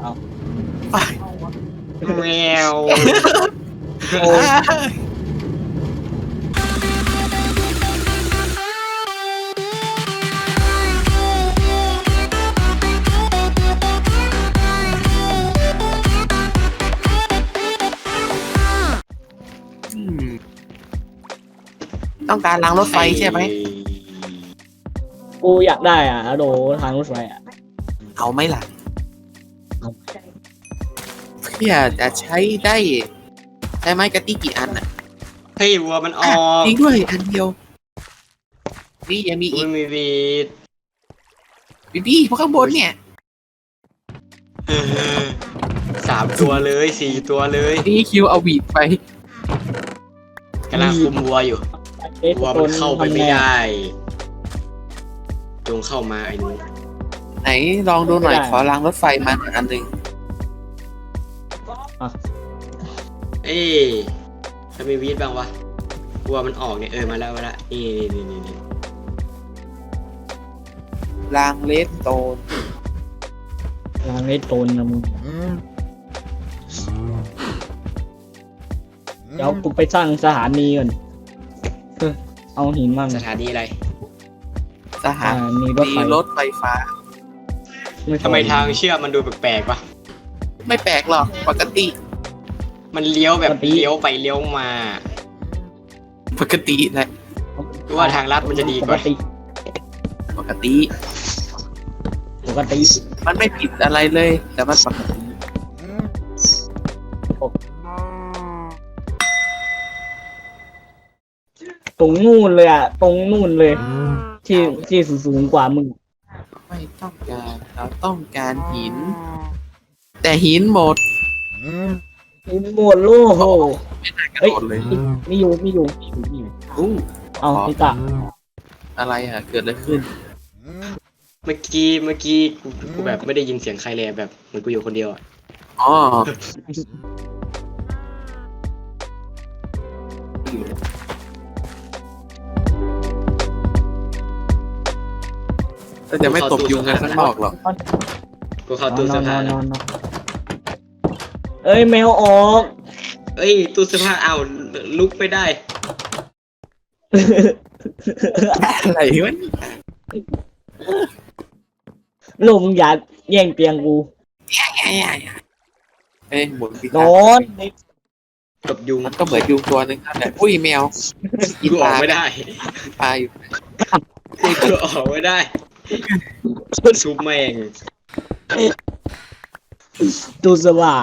เอาแมวโอ้ยต้องการล้างรถไฟใช่ไหม กูอยากได้อะโดทางรถไฟอะ เอาไหมล่ะ พื่อจะใช้ได้ใช้ไม้กะติกี่อันอะเฮ้ยวัวมันออกจริงด้วยอันเดียว นี่ยังมีอีมักมีวีดบีบี้พวกข้างบนเนี่ยสามตัวเลยสี่ตัวเลยนี่คิวเอาบีดไปกำลังคุมวัวอยู่วัวมันเข้าไปไม่ได้จงเข้ามาไอ้หนูไหนลองดูหน่อยขอล้างรถไฟมาหน่อยอันหนึ่ง เอ้ยถ้ามีวีดบ้างวะวัวมันออกเนี่ยเออมาแล้วมาแล้วนี่นี่นี่นี่ล้างเลสโตนทางเลสโตนนะมึงเดี๋ยวกูไปสร้างสถานีก่อนเออเอาหินมั่งสถานีอะไรสหาอ่ามีรถมีไฟรถไฟฟ้า ทำไมทางเชื่อมมันดูแปลกๆวะ ไม่แปลกหรอกปกติ มันเลี้ยวแบบเลี้ยวไปเลี้ยวมาปกติแหละหรือว่าทางลัดมันจะดีกปว่ากติปกติ ปกติมันไม่ผิดอะไรเลย แต่มันปกติตรงนู่นเลยอะ ตรงนู่นเลย ที่ที่สูงๆกว่ามึง ไม่ต้องการเราต้องการหิน แต่หินหมดหินหมดโลกโหกระเฮ้ยโดดเลยมีอยู่มีอยู่มีอยู่มีอยู่อู้เอาพี่ตาอะไรอะ เกิดอะไรขึ้น เมื่อกี้เมื่อกี้กูกูแบบไม่ได้ยินเสียงใครเลยอะแบบเหมือนกูอยู่คนเดียวอะอ๋อเราจะไม่ตบยุงกันข้างนอกหรอกกูเข้าตู้เสื้อผ้านนแล้วอนนอน เอ้ยแมวออกเอ้ยตู้เสื้อผ้าอ้าวลุกไม่ได้ อะไรวะลุงอย่าแย่งเตียงกูเอ้ยหมุนสินครับอนกับยุงมันก็เหมือนยุงตัวหนึงนั่นแหละอุ้ยแมวกินกูปออลากไม่ได้ปลาอยู่กูออกไม่ได้ชุบแม่งดูสว่า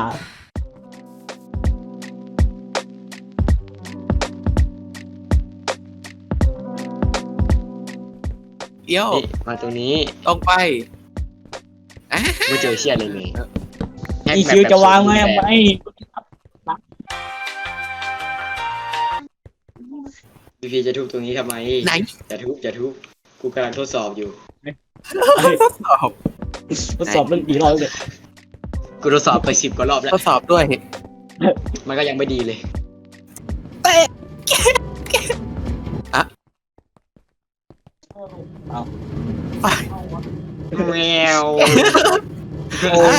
เดี๋ยว นี่มาตรงนี้ตรงไปอะไม่เจอเชี่ยเลยเลยอีคิวจะวางไว้ทำไมพี่พีจะทุบตรงนี้ทำไมไหนจะทุบจะทุบกูกำลังทดสอบอยู่ ทดสอบทดสอบเรื่องกี่รอบเลยกูทดสอบไปสิบกว่ารอบแล้ว ทดสอบด้วยมันก็ยังไม่ดีเลย ไปแมวโอ้ย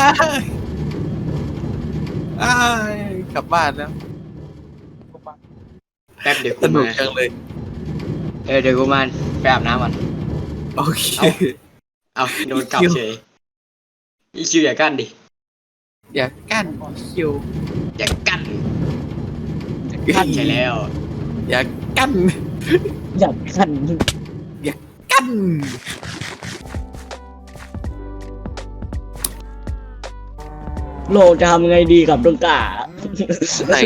อ้ายกลับบ้านแล้วแป๊บเดี๋ยวสกูนุกมาจังเลย เออเดี๋ยวกูมาไปอาบน้ำก่อน โอเค เอาโดนกลับเฉยอีคิวอย่ากั้นดิ อย่ากั้นคิวอย่ากั้นกั้นใช่แล้ว อย่ากั้น อยากขันกั้น โลกจะทำไงดีกับดวงกาไหน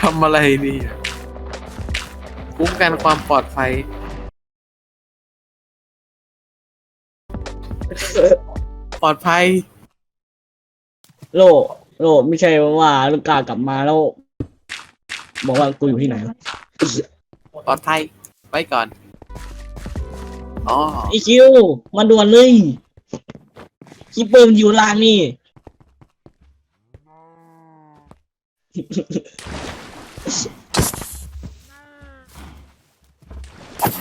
ทำอะไรดีอะคุ้มกันความปลอดภัย ปลอดภัย โลกโลกไม่ใช่ว่าดวงกากลับมาแล้ว บอกว่ากูอยู่ที่ไหนวะ ปลอดภัยไว้ก่อนอ๋ออีคิวมาด่วนเลยคิปเปอร์มันอยู่ล่างนี่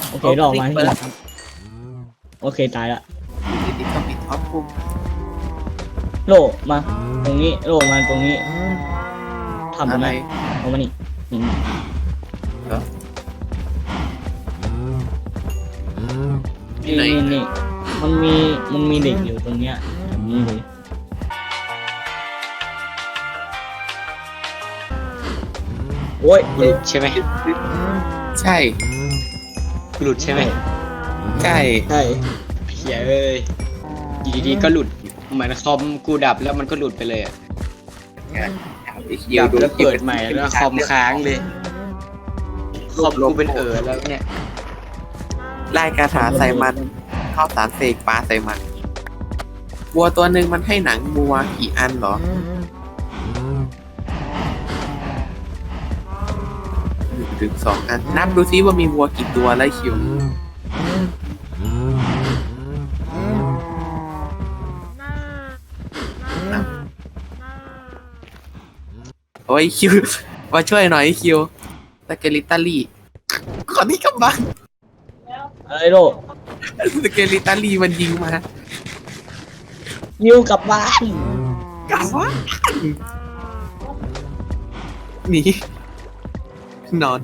โอเครอมาที่หลังครับโอเคตายละติดที่ก็มีท็อปปุ่มโลมา ตรงนี้โลมาตรงนี้ทำตรงอะไรนั้นเอามานี่นี่นี่เหรอ นี่นี่นี่มันมีมันมีเด็กอยู่ตรงเนี้ยอย่างนี้เลยโอ้ยหลุดใช่ไหมใช่หลุดใช่ไหมใช่ใช่เฮียเอ้ยอยู่ดีๆก็หลุดเหมือนคอมกูดับแล้วมันก็หลุดไปเลยอะดับแล้วเปิดใหม่แล้วคอมค้างเลยคอมกูเป็นเออแล้วเนี่ย ไล่กระถาใส่มันเข้าสารเสกปลาใส่มันวัวตัวหนึ่งมันให้หนังวัวกี่อันเหรอหนึ่งถึงสองอัน นับดูซิว่ามีวัวกี่ตัวแล้วคิวโอ้ยคิว มาช่วยหน่อยคิวสเกลิตาลี่ขอนี่กำบัง เอ้ยโลสเกลิตาลีมันยิงมายิวกลับบ้านกลับวะหนีนอน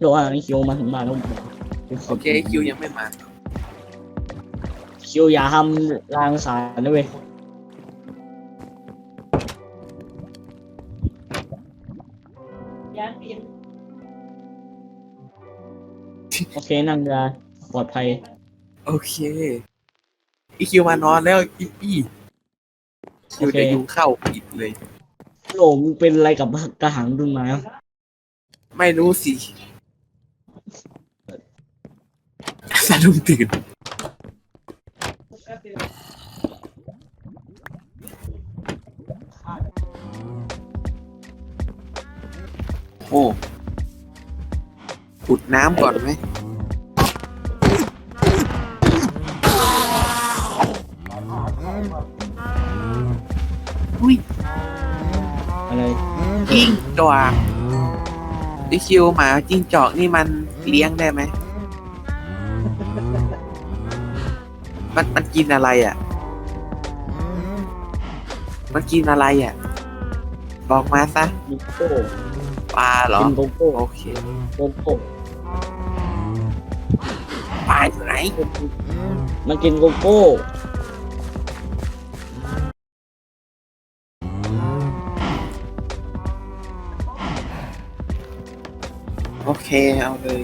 โลอะนี่คิวมาถึงบ้านแล้วโอเคคิวยังไม่มาคิวอย่าทำรางสารนะเว้ย โอเคนั่งได้ปลอดภัย โอเค อีคิวมานอนแล้วอีอีคิวโอเค จะยุงเข้าอีกเลย โหลมึงเป็นอะไรกับกระหังดุนมาไม่รู้สิสะดุ้งตื่น โอ้ อุดน้ำก่อนไหมอุ้ยอะไรจิ้งจอกดิคิวหมาจิ้งจอกนี่มันเลี้ยงได้ไหม มันมันกินอะไรอะ มันกินอะไรอะ บอกมาซะ โกโก้ปลาเหรอ กินโกโก้โอเค โกโก้ ปลาอยู่ไหน มันกินโกโก้ โอเค เอาเลย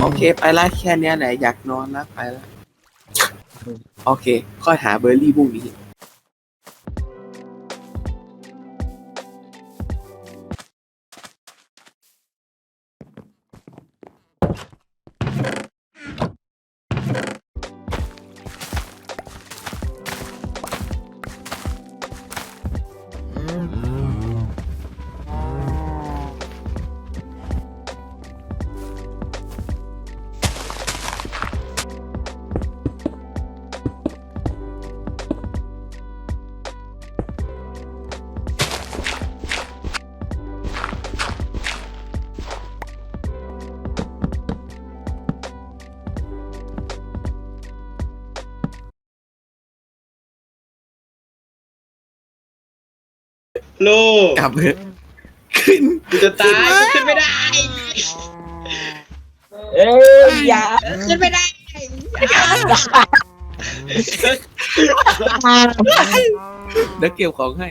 โอเค ไปละแค่เนี้ยแหละ อยากนอนแล้วไปละ โอเค ค่อยหาเบอร์รี่พรุ่งนี้ ลกลับเถอะขึ้นกูจะตายกูขึ้นไม่ได้ เอ้ยอย่าขึ้นไม่ได้แล้วเก็บของให้